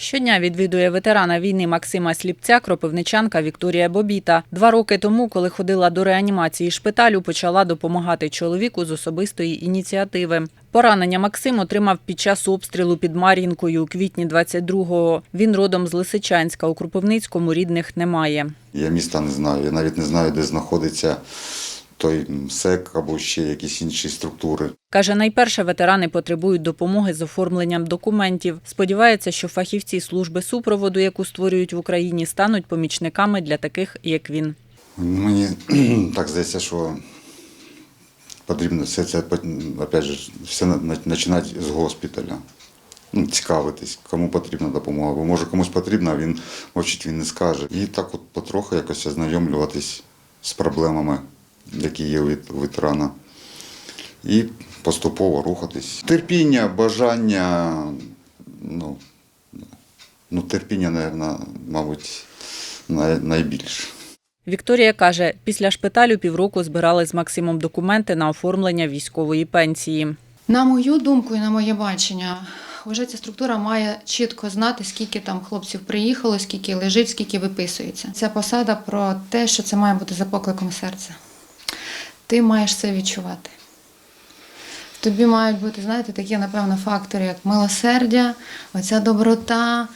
Щодня відвідує ветерана війни Максима Сліпця кропивничанка Вікторія Бобіта. Два роки тому, коли ходила до реанімації шпиталю, почала допомагати чоловіку з особистої ініціативи. Поранення Максим отримав під час обстрілу під Мар'їнкою у квітні 22-го. Він родом з Лисичанська. У Кропивницькому рідних немає. Я міста не знаю, я навіть не знаю, де знаходиться той МСЕК або ще якісь інші структури. Каже, найперше ветерани потребують допомоги з оформленням документів. Сподівається, що фахівці служби супроводу, яку створюють в Україні, стануть помічниками для таких, як він. Мені так здається, що потрібно все це опять же, все починати з госпіталя. Ну, цікавитись, кому потрібна допомога. Бо може комусь потрібна, а він мовчить, він не скаже. І так от потроху якось ознайомлюватись з проблемами, які є у ветерана. І поступово рухатись. Терпіння, бажання, ну, ну терпіння, напевно, мабуть, най- найбільше. Вікторія каже, після шпиталю півроку збирали з Максимом документи на оформлення військової пенсії. На мою думку і на моє бачення, вже ця структура має чітко знати, скільки там хлопців приїхало, скільки лежить, скільки виписується. Ця посада про те, що це має бути за покликом серця. Ти маєш це відчувати. Тобі мають бути, знаєте, такі, напевно, фактори, як милосердя, оця доброта,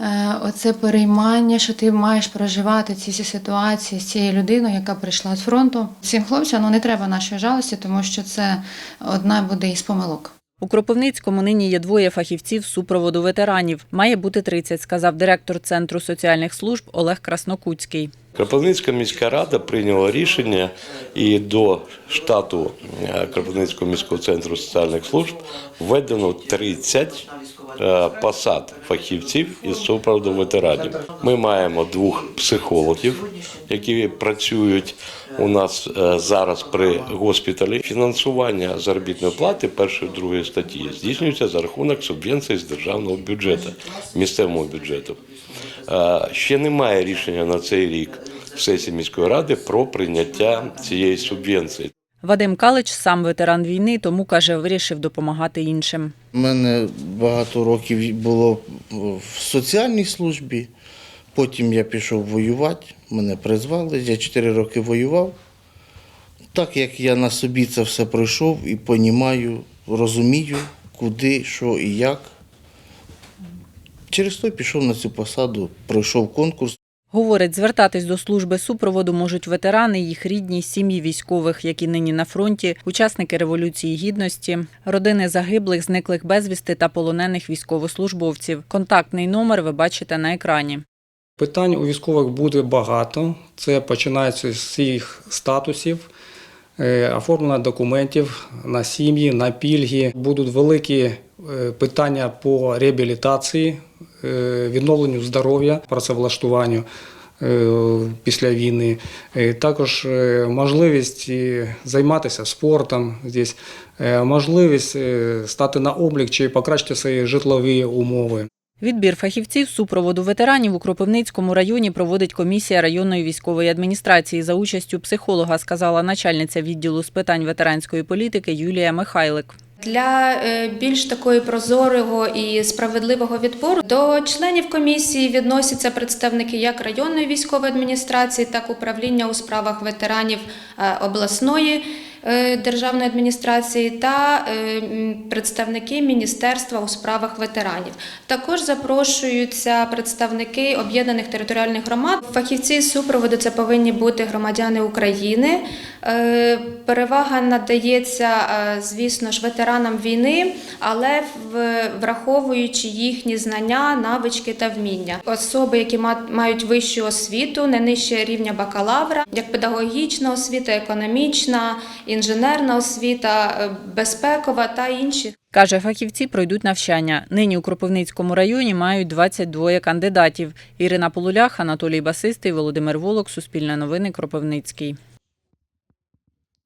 е, оце переймання, що ти маєш проживати ці всі ситуації з цією людиною, яка прийшла з фронту. Цим хлопцям ну, не треба нашої жалості, тому що це одна буде із помилок. У Кропивницькому нині є двоє фахівців супроводу ветеранів. Має бути 30, сказав директор Центру соціальних служб Олег Краснокутський. Кропивницька міська рада прийняла рішення і до штату е, Кропивницького міського центру соціальних служб введено 30 е, посад фахівців із супроводу ветеранів. Ми маємо двох психологів, які працюють у нас е, зараз при госпіталі. Фінансування заробітної плати першої другої статті здійснюється за рахунок субвенцій з державного бюджету, місцевого бюджету. Ще немає рішення на цей рік в сесії міської ради про прийняття цієї субвенції. Вадим Калич сам ветеран війни, тому каже, вирішив допомагати іншим. У мене багато років було в соціальній службі. Потім я пішов воювати, мене призвали, я 4 роки воював. Так як я на собі це все пройшов і понімаю, розумію, куди, що і як. Через то пішов на цю посаду, пройшов конкурс. Говорить, звертатись до служби супроводу можуть ветерани, їх рідні, сім'ї військових, які нині на фронті, учасники Революції Гідності, родини загиблих, зниклих безвісти та полонених військовослужбовців. Контактний номер ви бачите на екрані. Питань у військових буде багато. Це починається з їх статусів, е, оформлення документів на сім'ї, на пільги. Будуть великі е, питання по реабілітації, відновленню здоров'я, працевлаштуванню е, після війни. Е, Також е, можливість е, займатися спортом, е, можливість е, стати на облік чи покращити свої житлові умови. Відбір фахівців супроводу ветеранів у Кропивницькому районі проводить комісія районної військової адміністрації за участю психолога, сказала начальниця відділу з питань ветеранської політики Юлія Михайлик. Для е, більш такої прозорого і справедливого відбору до членів комісії відносяться представники як районної військової адміністрації, так управління у справах ветеранів е, обласної державної адміністрації та е, представники міністерства у справах ветеранів. Також запрошуються представники об'єднаних територіальних громад. Фахівці супроводу це повинні бути громадяни України. Е, Перевага надається, е, звісно ж, ветеранам війни, але враховуючи їхні знання, навички та вміння. Особи, які ма- мають вищу освіту, не нижче рівня бакалавра, як педагогічна освіта, економічна, інженерна освіта, е, безпекова та інші. Каже, фахівці пройдуть навчання. Нині у Кропивницькому районі мають 22 кандидатів. Ірина Полулях, Анатолій Басистий, Володимир Волок, Суспільне новини, Кропивницький.